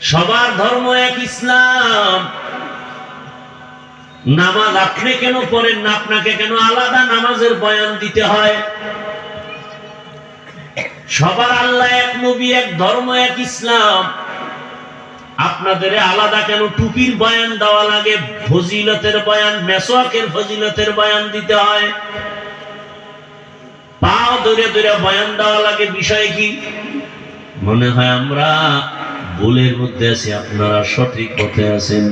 সবার ধর্ম এক ইসলাম। নামাজ আপনি কেন পড়েন না? আপনাকে কেন আলাদা নামাজের বয়ান দিতে হয়? সবার আল্লাহ এক নবী, এক ধর্ম, এক ইসলাম। আপনাদের আলাদা কেন টুপির বয়ান দেওয়া লাগে? ফজিলতের বয়ান, মেসোয়াকের ফজিলতের বয়ান দিতে হয়। পাও ধরে ধরে বয়ান দেওয়া লাগে, বিষয় কি? মনে হয় আমরা ভুলের মধ্যে আছি, আপনারা সঠিক পথে আছেন।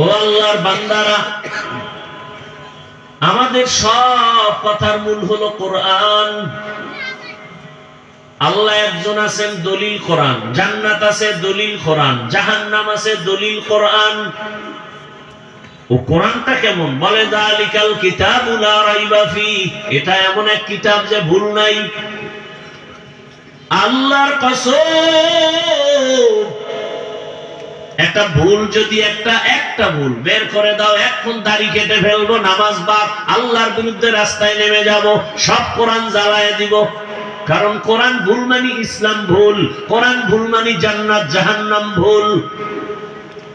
ও আল্লাহর বান্দারা, আমাদের সব কথার মূল হলো কোরআন। আল্লাহ একজন আছেন দলিল কোরআন, জান্নাত আছে দলিল কোরআন, জাহান্নাম আছে দলিল কোরআন। ও কোরআনটা কেমন? বলে, দালিকাল কিতাবুল লা রাইবা এটা এমন এক কিতাব যে ভুল নাই। আল্লাহর কসম। একটা ভুল যদি একটা একটা ভুল, বের করে দাও এখন দাড়ি কেটে ফেলব, নামাজ বাদ, আল্লাহর বিরুদ্ধে রাস্তায় নেমে যাব, সব কোরআন জ্বালায় দিব। কারণ কোরআন ভুল মানি ইসলাম ভুল, কোরআন ভুল মানি জান্নাত, জাহান্নাম ভুল।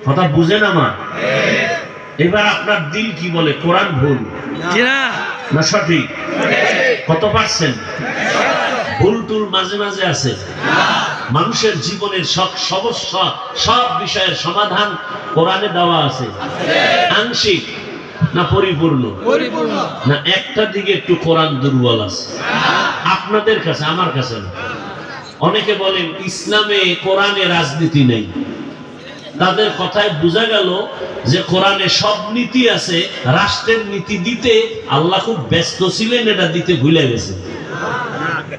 কথা বুঝেন আমার? এবার আপনার দিল কি বলে? কোরআন ভুল। না। সঠিক? কত পার্সেন্ট? ভুল টুল মাঝে মাঝে আছে। মানুষের জীবনের সব সমস্যা সব বিষয়ের সমাধান কোরআনে দেওয়া আছে। আংশিক না পরিপূর্ণ। না একটা দিকে একটু কোরআন দুর্বল আছে। আপনাদের কাছে আমার কাছে না। অনেকে বলেন ইসলামে কোরআনে রাজনীতি নেই। তাদের কথায় বোঝা গেল যে কোরআনে সব নীতি আছে, রাষ্ট্রের নীতি দিতে আল্লাহ খুব ব্যস্ত ছিলেন, এটা দিতে ভুলে গেছে।